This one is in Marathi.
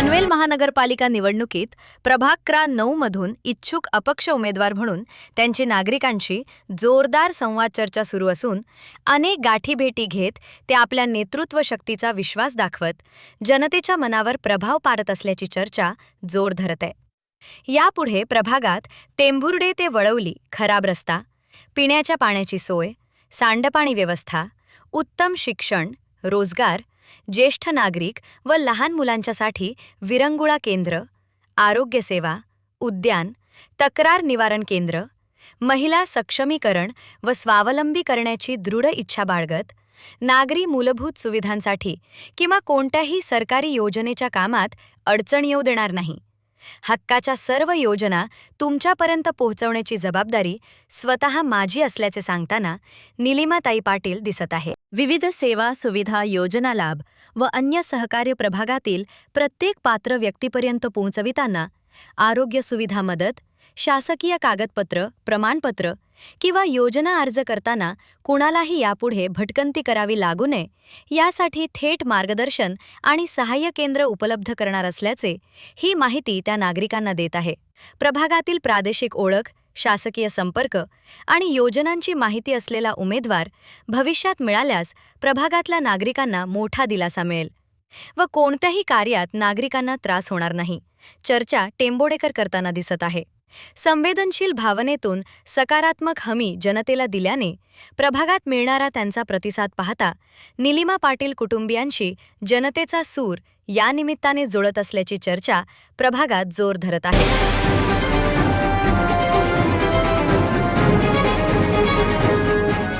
पनवेल महानगरपालिका निवडणुकीत प्रभाग क्रा नऊ मधून इच्छुक अपक्ष उमेदवार म्हणून त्यांची नागरिकांशी जोरदार संवाद चर्चा सुरू असून अनेक गाठीभेटी घेत ते आपल्या नेतृत्व शक्तीचा विश्वास दाखवत जनतेच्या मनावर प्रभाव पाडत असल्याची चर्चा जोर धरत आहे. यापुढे प्रभागात तेंभुर्डे ते वळवली खराब रस्ता पिण्याच्या पाण्याची सोय सांडपाणी व्यवस्था उत्तम शिक्षण रोजगार ज्येष्ठ नागरिक व लहान मुलांच्यासाठी विरंगुळा केंद्र आरोग्य सेवा उद्यान तक्रार निवारण केंद्र महिला सक्षमीकरण व स्वावलंबी करण्याची दृढ इच्छा बाळगत नागरी मूलभूत सुविधांसाठी किंवा कोणत्याही सरकारी योजनेच्या कामात अडचण येऊ देणार नाही. हक्काच्या सर्व योजना तुमच्यापर्यंत पोहोचवण्याची जबाबदारी स्वतः माझी असल्याचे सांगताना निलिमाताई पाटील दिसत आहे. विविध सेवा सुविधा योजना लाभ व अन्य सहकार्य प्रभागातील प्रत्येक पात्र व्यक्तीपर्यंत पोहोचविताना आरोग्य सुविधा मदत शासकीय कागदपत्र प्रमाणपत्र किंवा योजना अर्ज करताना कुणालाही यापुढे भटकंती करावी लागू नये यासाठी थेट मार्गदर्शन आणि सहाय्य केंद्र उपलब्ध करणार असल्याचे ही माहिती त्या नागरिकांना देत आहे. प्रभागातील प्रादेशिक ओळख शासकीय संपर्क आणि योजनांची माहिती असलेला उमेदवार भविष्यात मिळाल्यास प्रभागातल्या नागरिकांना मोठा दिलासा मिळेल व कोणत्याही कार्यात नागरिकांना त्रास होणार नाही. चर्चा टेंबोडेकर करताना दिसत आहे. संवेदनशील भावनेतून सकारात्मक हमी जनतेला दिल्याने प्रभागात मिळणारा त्यांचा प्रतिसाद पाहता निलिमा पाटील कुटुंबियांशी जनतेचा सूर या निमित्ताने जुळत असल्याची चर्चा प्रभागात जोर धरत आहे.